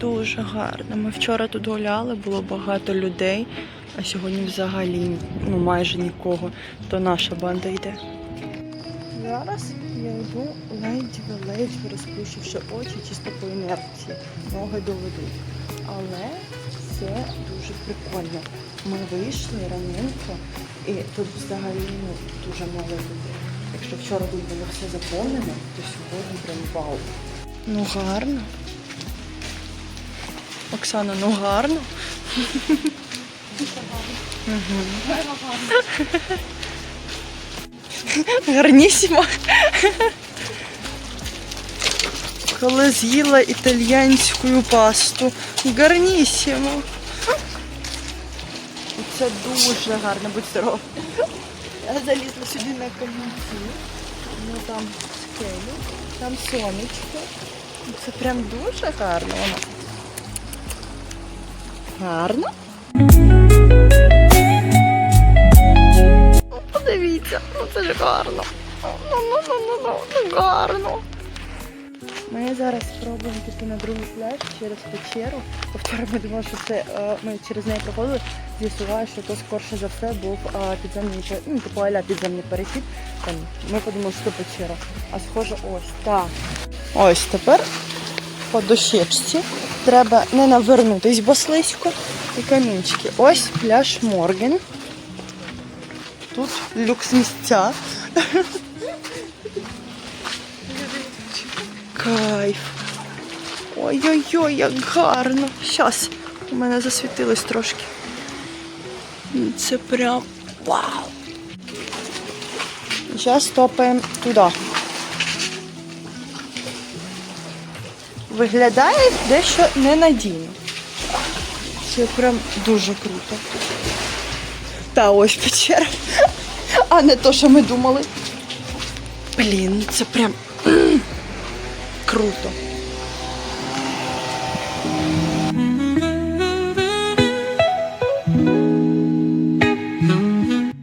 Дуже гарно. Ми вчора тут гуляли, було багато людей, а сьогодні взагалі ну майже нікого. То наша банда йде. Зараз я йду ледь-ледь розплющивши очі чисто по інерції. Ноги доведуть. Але це дуже прикольно. Ми вийшли раненько і тут взагалі ну, дуже мало людей. Якщо вчора тут було все заповнено, то сьогодні прям вау. Ну гарно. Оксана, ну гарно. Гарнісімо. Коли з'їла італійську пасту. Гарнісімо. Це дуже гарно, будь здоров. Я залізла сюди на камінці. Ну там скелі, там сонечко. Це прям дуже гарно воно. Гарно? Ну, Подивіться, ну це ж гарно. Ну, ну, ну, ну, ну, ну, гарно. Ми зараз спробуємо піти на другий пляж через печеру. Повторно ми думали, що це е, ми через неї проходили, з'ясували, що то скорше за все був е, підземний ну, типу аля підземний перехід. Там, ми подумали, що це печера. А схоже, ось так. Ось тепер по дощечці. Треба не навернутись, бо слизько. І камінчики. Ось пляж Морген. Тут люкс місця. Кайф. Ой-ой-ой, як гарно. Щас. У мене засвітилось трошки. Це прям вау. Зараз топаємо туди. Виглядає дещо ненадійно. Це прям дуже круто. Та ось печера. А не то, що ми думали. Блін, це прям круто.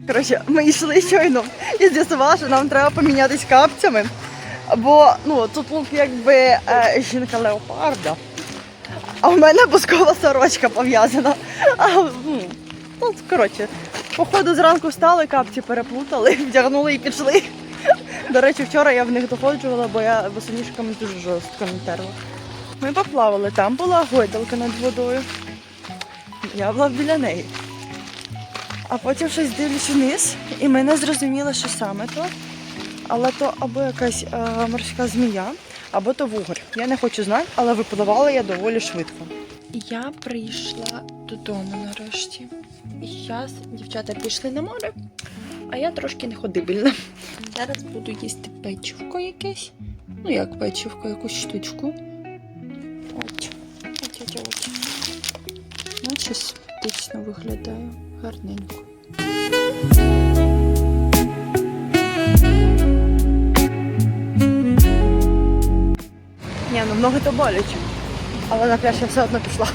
Коротше, ми йшли щойно і з'ясували, що нам треба помінятись капцями. Бо ну, тут лук якби е, жінка леопарда. А в мене бускова сорочка пов'язана. Ну, коротше, походу зранку встали, капці переплутали, вдягнули і пішли. До речі, вчора я в них доходжувала, бо я босоніжками дуже жорстко не терла. Ми поплавали, там була гойдалка над водою. Я була біля неї. А потім щось дивлюсь вниз, і ми не зрозуміли, що саме то. Але то або якась е, морська змія, або то вугор. Я не хочу знати, але випливала я доволі швидко. Я прийшла додому нарешті. І зараз дівчата пішли на море, а я трошки не ходибельна. Зараз буду їсти печивко якесь. Ну як печивко, якусь штучку. От. От, от, от. Наче симпатично виглядає. Гарненько. Ні, ну ноги то боляче. Але на пляж я все одно пішла.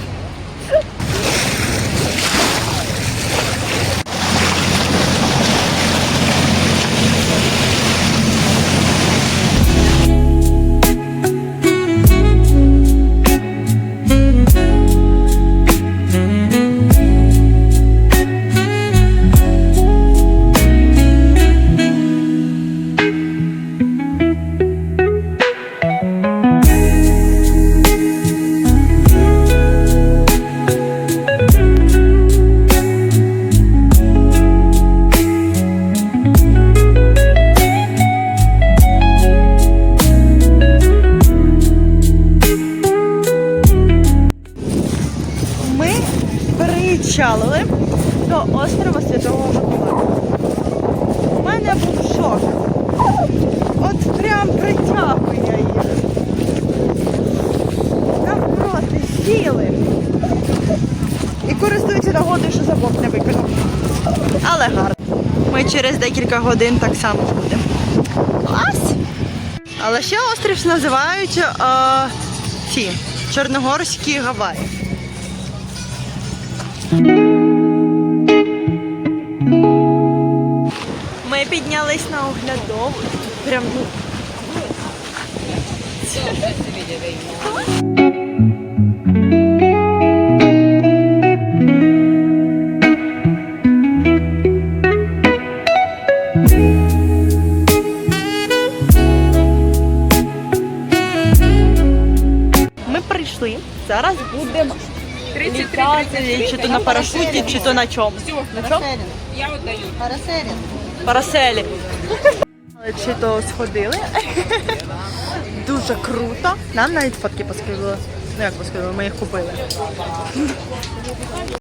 До острова Святого Миколая. У мене був шок. От прям притягує їх. Навпроти сіли. І користуються нагодою, що забок не виконав. Але гарно. Ми через декілька годин так само будемо. Клас! Але ще острів називають е, ці Чорногорські Гаваї. Піднялись на оглядову. Тут прям ну, Ми прийшли. Зараз будемо літати чи то на парашуті, чи то на чому. На чому? Я отдаю. Параселі. Чи то сходили. Дуже круто. Нам навіть фотки поскидали. Ну як поскидали, ми їх купили.